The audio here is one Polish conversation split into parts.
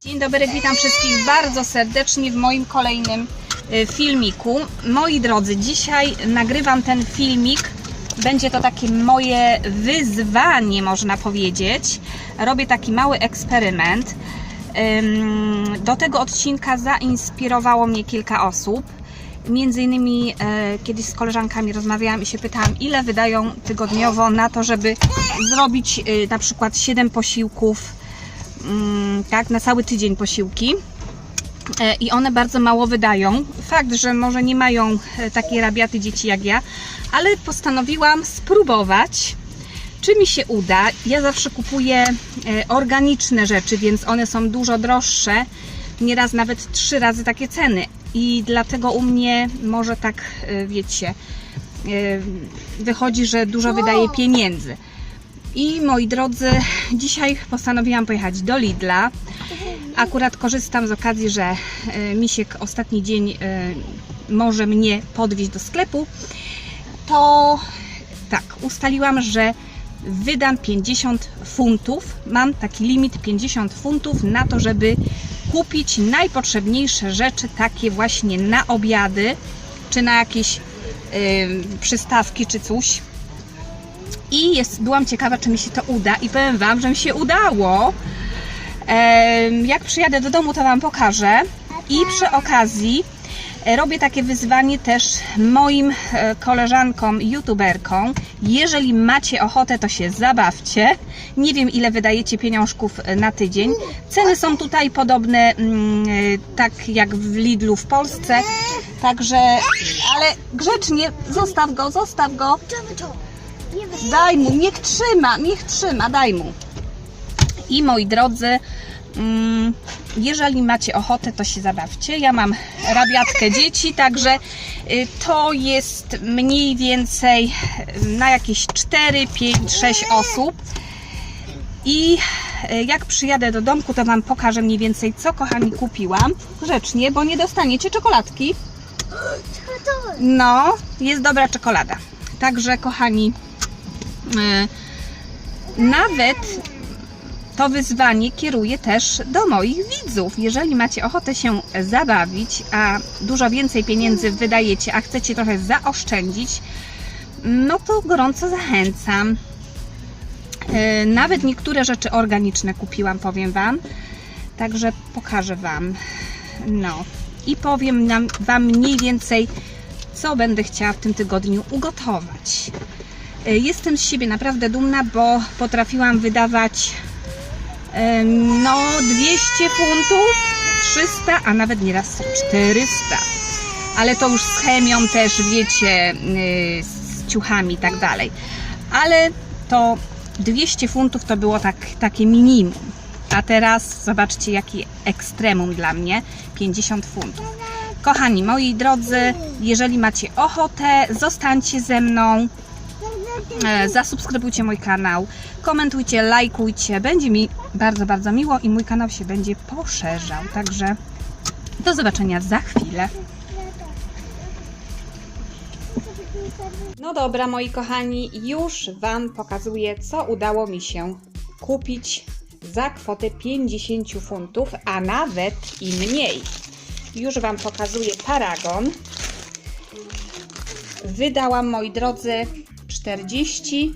Dzień dobry, witam wszystkich bardzo serdecznie w moim kolejnym y, filmiku. Moi drodzy, dzisiaj nagrywam ten filmik. Będzie to takie moje wyzwanie, można powiedzieć. Robię taki mały eksperyment. Ym, Do tego odcinka zainspirowało mnie kilka osób. Między innymi e, kiedyś z koleżankami rozmawiałam i się pytałam, ile wydają tygodniowo na to, żeby zrobić y, na przykład 7 posiłków tak, na cały tydzień posiłki. E, I one bardzo mało wydają. Fakt, że może nie mają e, takiej rabiaty dzieci jak ja, ale postanowiłam spróbować, czy mi się uda. Ja zawsze kupuję e, organiczne rzeczy, więc one są dużo droższe, nieraz nawet trzy razy takie ceny. I dlatego u mnie może tak, wiecie, wychodzi, że dużo wydaje pieniędzy. I moi drodzy, dzisiaj postanowiłam pojechać do Lidla. Akurat korzystam z okazji, że e, Misiek ostatni dzień e, może mnie podwieźć do sklepu. To tak, ustaliłam, że wydam 50 funtów. Mam taki limit 50 funtów na to, żeby kupić najpotrzebniejsze rzeczy, takie właśnie na obiady, czy na jakieś e, przystawki, czy coś. I jest, byłam ciekawa, czy mi się to uda i powiem Wam, że mi się udało. Jak przyjadę do domu, to Wam pokażę. I przy okazji e, robię takie wyzwanie też moim e, koleżankom, youtuberkom. Jeżeli macie ochotę, to się zabawcie. Nie wiem, ile wydajecie pieniążków e, na tydzień. Ceny są tutaj podobne, mm, tak jak w Lidlu w Polsce. Także, ale grzecznie, zostaw go, zostaw go. Daj mu, niech trzyma, niech trzyma, daj mu. I moi drodzy, mm, jeżeli macie ochotę, to się zabawcie. Ja mam rabiatkę dzieci, także y, to jest mniej więcej na jakieś 4, 5, 6 osób. I y, jak przyjadę do domku, to Wam pokażę mniej więcej, co kochani kupiłam. Grzecznie, bo nie dostaniecie czekoladki. No, jest dobra czekolada. Także, kochani, y, nawet to wyzwanie kieruję też do moich widzów. Jeżeli macie ochotę się zabawić, a dużo więcej pieniędzy wydajecie, a chcecie trochę zaoszczędzić, no to gorąco zachęcam. Y, Nawet niektóre rzeczy organiczne kupiłam, powiem Wam. Także pokażę Wam. No i powiem Wam mniej więcej, co będę chciała w tym tygodniu ugotować. Y, Jestem z siebie naprawdę dumna, bo potrafiłam wydawać em, no 200 funtów, 300, a nawet nieraz 400. Ale to już z chemią też, wiecie, y, z ciuchami i tak dalej. Ale to 200 funtów to było tak, takie minimum. A teraz zobaczcie, jaki ekstremum dla mnie 50 funtów. Kochani moi drodzy, jeżeli macie ochotę, zostańcie ze mną. E, Zasubskrybujcie mój kanał, komentujcie, lajkujcie. Będzie mi bardzo, bardzo miło i mój kanał się będzie poszerzał. Także do zobaczenia za chwilę. No dobra, moi kochani, już Wam pokazuję, co udało mi się kupić za kwotę 50 funtów, a nawet i mniej. Już Wam pokazuję paragon. Wydałam, moi drodzy, 40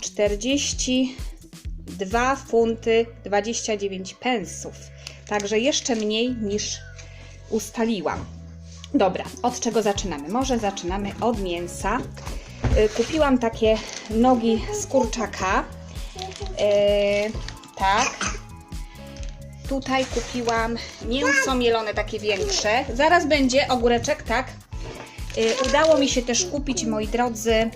42 funty 29 pensów. Także jeszcze mniej niż ustaliłam. Dobra, od czego zaczynamy? Może zaczynamy od mięsa. Y, Kupiłam takie nogi z kurczaka. Yy, tak. Tutaj kupiłam mięso mielone, takie większe. Zaraz będzie ogóreczek, tak. Y, Udało mi się też kupić, moi drodzy,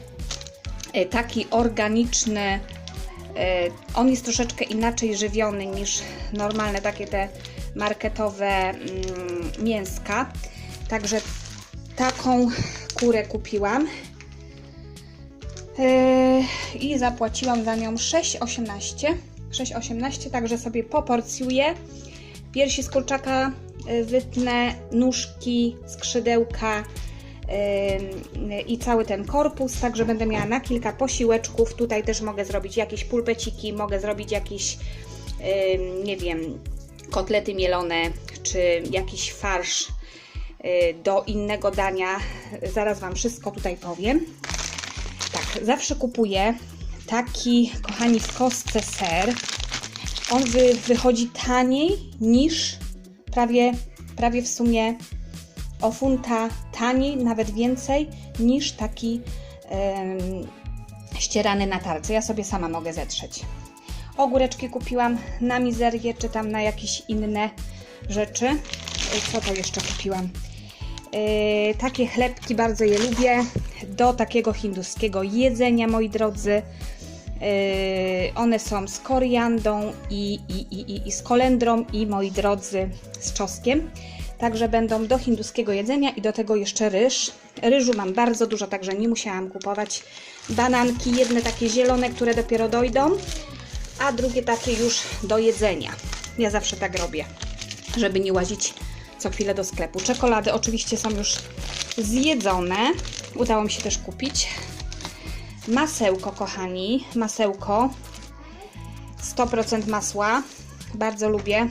y, taki organiczny. y, On jest troszeczkę inaczej żywiony niż normalne takie te marketowe mm, mięska. Także taką kurę kupiłam. I zapłaciłam za nią 6,18. 6,18, także sobie poporcjuję. Piersi z kurczaka wytnę, nóżki, skrzydełka i cały ten korpus, także będę miała na kilka posiłeczków. Tutaj też mogę zrobić jakieś pulpeciki, mogę zrobić jakieś nie wiem, kotlety mielone, czy jakiś farsz y, do innego dania. Zaraz Wam wszystko tutaj powiem. Tak, zawsze kupuję taki, kochani, w kostce ser. On wy, wychodzi taniej niż prawie, prawie w sumie o funta taniej, nawet więcej niż taki em, ścierany na tarce. Ja sobie sama mogę zetrzeć. Ogóreczki kupiłam na mizerię, czy tam na jakieś inne rzeczy. Y, Co to jeszcze kupiłam? Yy, takie chlebki, bardzo je lubię. Do takiego hinduskiego jedzenia, moi drodzy. Yy, one są z koriandą i, i, i, i, i z kolendrą i, moi drodzy, z czosnkiem. Także będą do hinduskiego jedzenia i do tego jeszcze ryż. Ryżu mam bardzo dużo, także nie musiałam kupować. Bananki, jedne takie zielone, które dopiero dojdą, a drugie takie już do jedzenia. Ja zawsze tak robię, żeby nie łazić co chwilę do sklepu. Czekolady oczywiście są już zjedzone. Udało mi się też kupić. Masełko, kochani. Masełko. 100% masła. Bardzo lubię.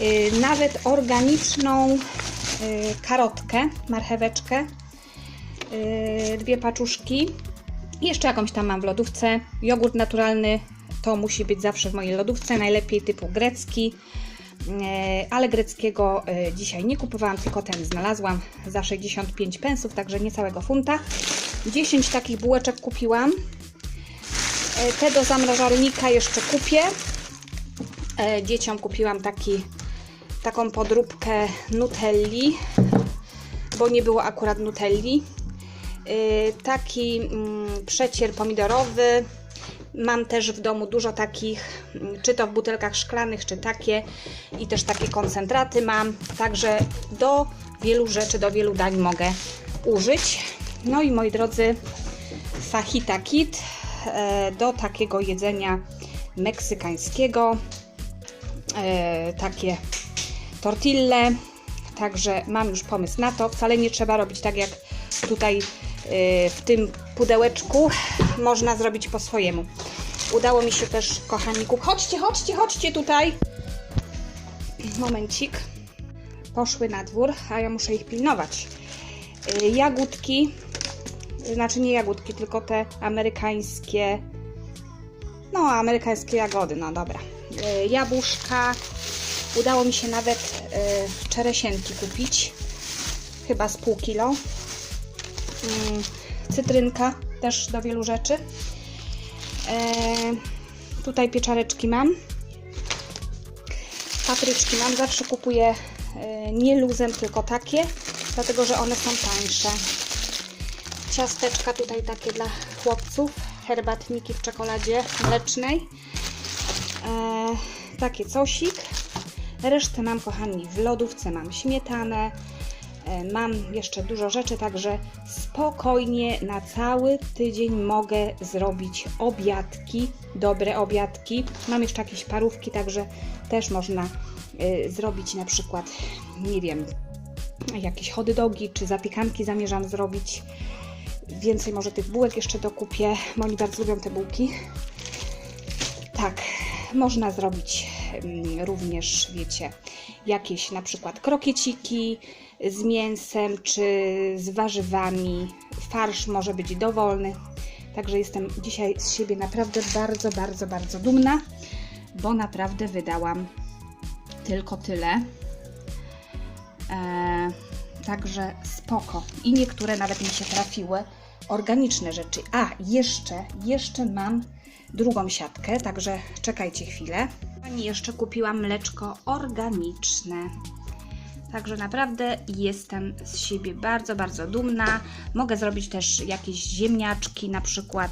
Yy, nawet organiczną yy, karotkę, marcheweczkę. Yy, dwie paczuszki. Jeszcze jakąś tam mam w lodówce. Jogurt naturalny to musi być zawsze w mojej lodówce. Najlepiej typu grecki. Ale greckiego dzisiaj nie kupowałam, tylko ten znalazłam za 65 pensów, także niecałego funta. 10 takich bułeczek kupiłam. Te do zamrażalnika jeszcze kupię. Dzieciom kupiłam taki, taką podróbkę Nutelli, bo nie było akurat Nutelli. E, Taki mm, przecier pomidorowy, Mam też w domu dużo takich, mm, czy to w butelkach szklanych, czy takie i też takie koncentraty mam, także do wielu rzeczy, do wielu dań mogę użyć. No i moi drodzy, fajita kit e, do takiego jedzenia meksykańskiego, e, takie tortille, także mam już pomysł na to. Wcale nie trzeba robić tak jak tutaj e, w tym pudełeczku, można zrobić po swojemu. Udało mi się też, kochani, kup... Chodźcie, chodźcie, chodźcie tutaj. Momencik. Poszły na dwór, a ja muszę ich pilnować. Y, Jagódki, znaczy nie jagódki, tylko te amerykańskie, no amerykańskie jagody, no dobra. Y, Jabłuszka, udało mi się nawet y, czeresienki kupić, chyba z pół kilo. Mm, Cytrynka, też do wielu rzeczy. E, tutaj pieczareczki mam. Papryczki mam. Zawsze kupuję e, nie luzem, tylko takie, dlatego że one są tańsze. Ciasteczka tutaj takie dla chłopców. Herbatniki w czekoladzie mlecznej. E, takie cosik. Resztę mam, kochani, w lodówce. Mam śmietanę, E, Mam jeszcze dużo rzeczy, także spokojnie na cały tydzień mogę zrobić obiadki, dobre obiadki. Mam jeszcze jakieś parówki, także też można y, zrobić na przykład, nie wiem, jakieś hot dogi czy zapiekanki zamierzam zrobić. Więcej może tych bułek jeszcze dokupię, bo oni bardzo lubią te bułki. Tak, można zrobić również, wiecie, jakieś na przykład krokieciki z mięsem czy z warzywami. Farsz może być dowolny. Także jestem dzisiaj z siebie naprawdę bardzo, bardzo, bardzo dumna, bo naprawdę wydałam tylko tyle. Eee, także spoko. I niektóre nawet mi się trafiły organiczne rzeczy. A, jeszcze, jeszcze mam drugą siatkę, także czekajcie chwilę. Pani jeszcze kupiłam mleczko organiczne. Także naprawdę jestem z siebie bardzo, bardzo dumna. Mogę zrobić też jakieś ziemniaczki, na przykład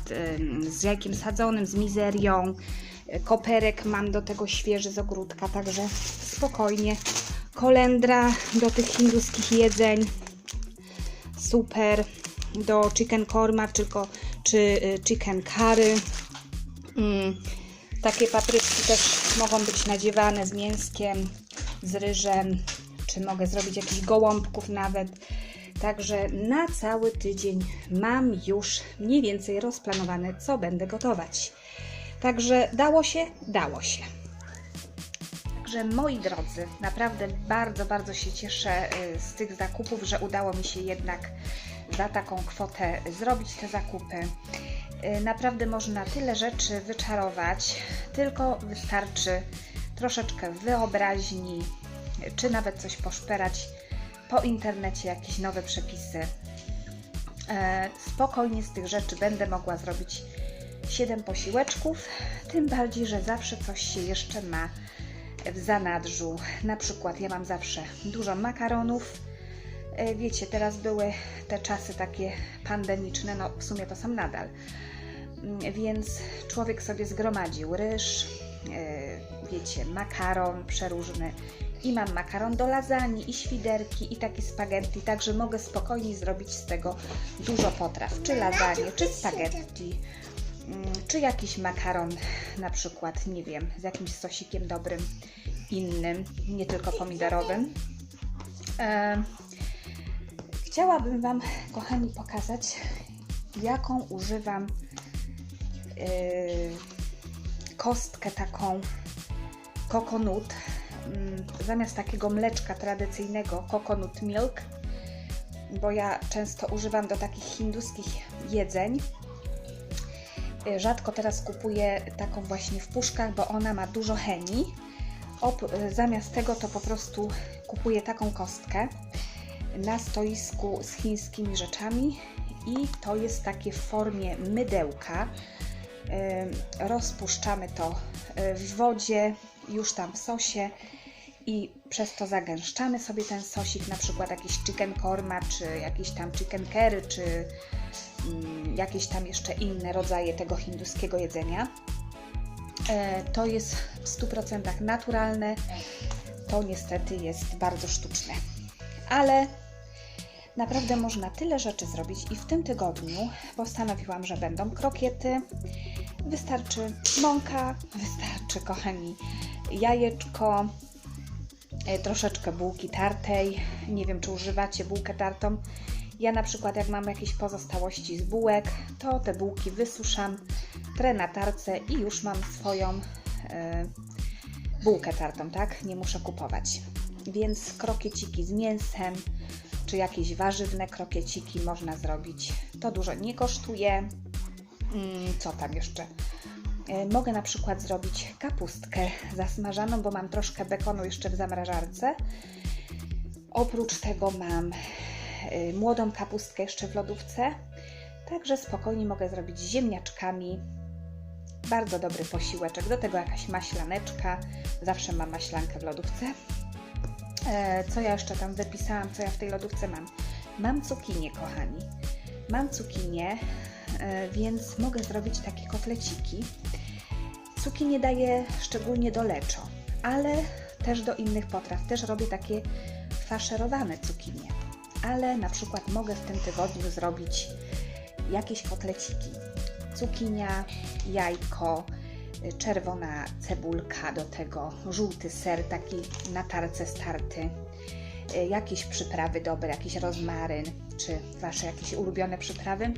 z jajkiem sadzonym, z mizerią. Koperek mam do tego świeży z ogródka, także spokojnie. Kolendra do tych hinduskich jedzeń. Super. Do chicken korma, czy y, chicken curry. Mm, takie papryczki też mogą być nadziewane z mięskiem, z ryżem, czy mogę zrobić jakichś gołąbków nawet. Także na cały tydzień mam już mniej więcej rozplanowane, co będę gotować. Także dało się? Dało się. Także moi drodzy, naprawdę bardzo, bardzo się cieszę y, z tych zakupów, że udało mi się jednak za taką kwotę zrobić te zakupy. Y, Naprawdę można tyle rzeczy wyczarować, tylko wystarczy troszeczkę wyobraźni, czy nawet coś poszperać po internecie, jakieś nowe przepisy. E, Spokojnie z tych rzeczy będę mogła zrobić 7 posiłeczków, tym bardziej, że zawsze coś się jeszcze ma w zanadrzu. Na przykład ja mam zawsze dużo makaronów. E, Wiecie, teraz były te czasy takie pandemiczne, no w sumie to są nadal. Mm, Więc człowiek sobie zgromadził ryż, e, wiecie, makaron przeróżny. I mam makaron do lasagne, i świderki, i takie spaghetti, także mogę spokojnie zrobić z tego dużo potraw. Czy lasagne, czy spaghetti, mm, czy jakiś makaron na przykład, nie wiem, z jakimś sosikiem dobrym, innym, nie tylko pomidorowym. E, chciałabym Wam, kochani, pokazać, jaką używam e, kostkę taką kokonut. Mm, Zamiast takiego mleczka tradycyjnego, coconut milk, bo ja często używam do takich hinduskich jedzeń. Y, Rzadko teraz kupuję taką właśnie w puszkach, bo ona ma dużo chemii. Y, zamiast tego to po prostu kupuję taką kostkę na stoisku z chińskimi rzeczami i to jest takie w formie mydełka. Rozpuszczamy to y, w wodzie, już tam w sosie i przez to zagęszczamy sobie ten sosik, na przykład jakiś chicken korma, czy jakiś tam chicken curry, czy mm, jakieś tam jeszcze inne rodzaje tego hinduskiego jedzenia. E, To jest w 100% naturalne, to niestety jest bardzo sztuczne. Ale naprawdę można tyle rzeczy zrobić i w tym tygodniu postanowiłam, że będą krokiety. Wystarczy mąka, wystarczy, kochani, jajeczko, e, troszeczkę bułki tartej. Nie wiem, czy używacie bułkę tartą. Ja na przykład, jak mam jakieś pozostałości z bułek, to te bułki wysuszam, trę na tarce i już mam swoją e, bułkę tartą, tak? Nie muszę kupować. Więc krokieciki z mięsem, czy jakieś warzywne krokieciki można zrobić. To dużo nie kosztuje. Mm, Co tam jeszcze? E, Mogę na przykład zrobić kapustkę zasmażaną, bo mam troszkę bekonu jeszcze w zamrażarce. Oprócz tego mam y, młodą kapustkę jeszcze w lodówce. Także spokojnie mogę zrobić ziemniaczkami. Bardzo dobry posiłeczek. Do tego jakaś maślaneczka. Zawsze mam maślankę w lodówce. E, Co ja jeszcze tam wypisałam, co ja w tej lodówce mam? Mam cukinię, kochani. Mam cukinię, e, więc mogę zrobić takie kotleciki. Cukinię daję szczególnie do leczo, ale też do innych potraw. Też robię takie faszerowane cukinie. Ale na przykład mogę w tym tygodniu zrobić jakieś kotleciki. Cukinia, jajko, czerwona cebulka, do tego żółty ser taki na tarce starty, y, jakieś przyprawy dobre, jakiś rozmaryn, czy Wasze jakieś ulubione przyprawy.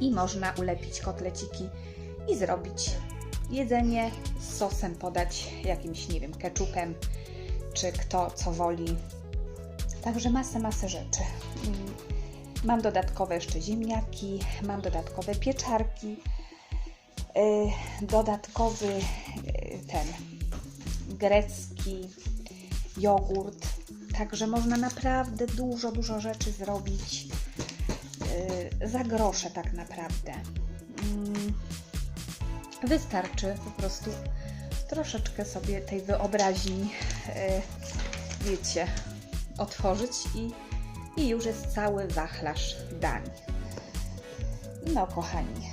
I można ulepić kotleciki i zrobić jedzenie z sosem, podać jakimś, nie wiem, keczupem, czy kto co woli. Także masę, masę rzeczy. Mm, Mam dodatkowe jeszcze ziemniaki, mam dodatkowe pieczarki, dodatkowy yy, ten grecki jogurt. Także można naprawdę dużo, dużo rzeczy zrobić yy, za grosze tak naprawdę. Mm, Wystarczy po prostu troszeczkę sobie tej wyobraźni, e, wiecie, otworzyć i, i już jest cały wachlarz dań. No, kochani,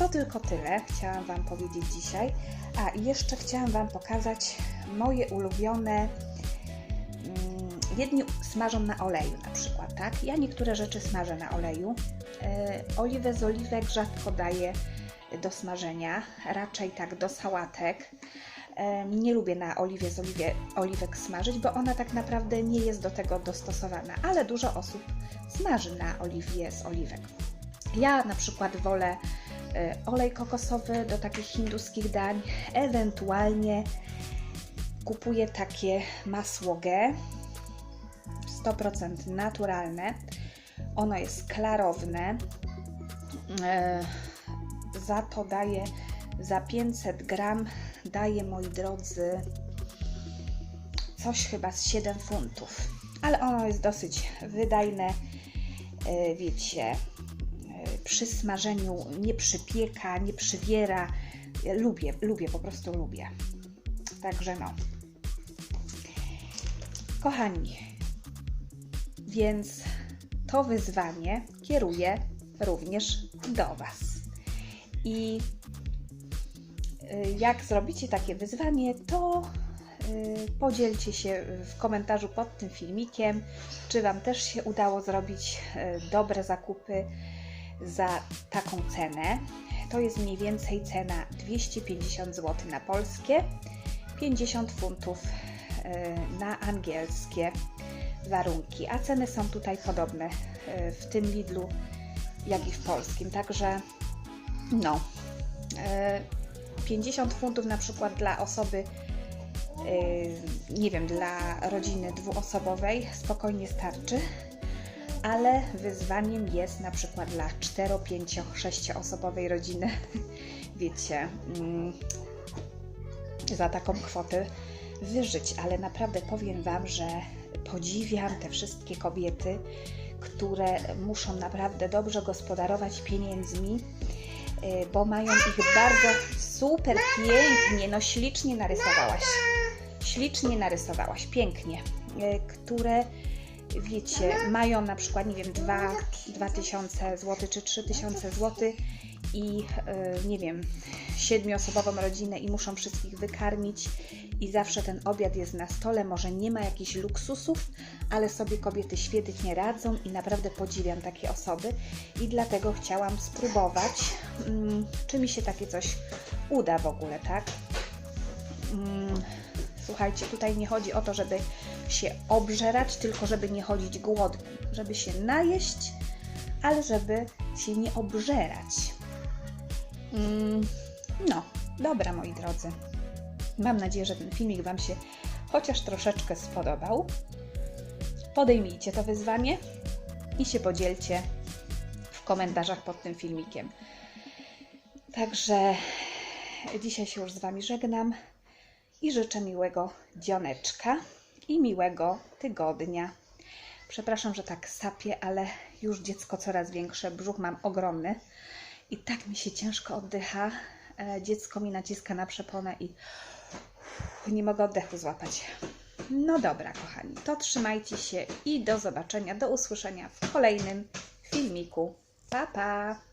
to tylko tyle chciałam Wam powiedzieć dzisiaj. A i jeszcze chciałam Wam pokazać moje ulubione. mm, Jedni smażą na oleju na przykład, tak? Ja niektóre rzeczy smażę na oleju. E, oliwę z oliwek rzadko daję do smażenia, raczej tak do sałatek. Em, Nie lubię na oliwie z oliwie, oliwek smażyć, bo ona tak naprawdę nie jest do tego dostosowana, ale dużo osób smaży na oliwie z oliwek. Ja na przykład wolę e, olej kokosowy do takich hinduskich dań, ewentualnie kupuję takie masło G 100% naturalne. Ono jest klarowne. E, za to daje za 500 gram daje moi drodzy coś chyba z 7 funtów. Ale ono jest dosyć wydajne. E, wiecie, e, przy smażeniu nie przypieka, nie przywiera. Lubię, lubię, po prostu lubię. Także no. Kochani, więc to wyzwanie kieruję również do Was. I y, jak zrobicie takie wyzwanie, to y, podzielcie się w komentarzu pod tym filmikiem, czy Wam też się udało zrobić y, dobre zakupy za taką cenę. To jest mniej więcej cena 250 zł na polskie, 50 funtów y, na angielskie warunki, a ceny są tutaj podobne y, w tym Lidlu, jak i w polskim. Także no, y, 50 funtów na przykład dla osoby, nie wiem, dla rodziny dwuosobowej spokojnie starczy, ale wyzwaniem jest na przykład dla 4, 5, 6 osobowej rodziny, wiecie, mm, za taką kwotę wyżyć, ale naprawdę powiem Wam, że podziwiam te wszystkie kobiety, które muszą naprawdę dobrze gospodarować pieniędzmi, y, bo mają ich bardzo super pięknie, no ślicznie narysowałaś. Ślicznie narysowałaś, pięknie, y, które wiecie, mają na przykład, nie wiem, 2, 2000 zł czy 3000 zł i y, nie wiem, siedmioosobową rodzinę i muszą wszystkich wykarmić i zawsze ten obiad jest na stole, może nie ma jakichś luksusów, ale sobie kobiety świetnie radzą i naprawdę podziwiam takie osoby i dlatego chciałam spróbować, mm, czy mi się takie coś uda w ogóle, tak? Słuchajcie, tutaj nie chodzi o to, żeby się obżerać, tylko żeby nie chodzić głodny, żeby się najeść, ale żeby się nie obżerać. Mm, No, dobra moi drodzy. Mam nadzieję, że ten filmik Wam się chociaż troszeczkę spodobał. Podejmijcie to wyzwanie i się podzielcie w komentarzach pod tym filmikiem. Także dzisiaj się już z Wami żegnam i życzę miłego dzioneczka i miłego tygodnia. Przepraszam, że tak sapię, ale już dziecko coraz większe, brzuch mam ogromny i tak mi się ciężko oddycha. E, Dziecko mi naciska na przeponę i nie mogę oddechu złapać. No dobra, kochani, to trzymajcie się i do zobaczenia, do usłyszenia w kolejnym filmiku. Pa, pa!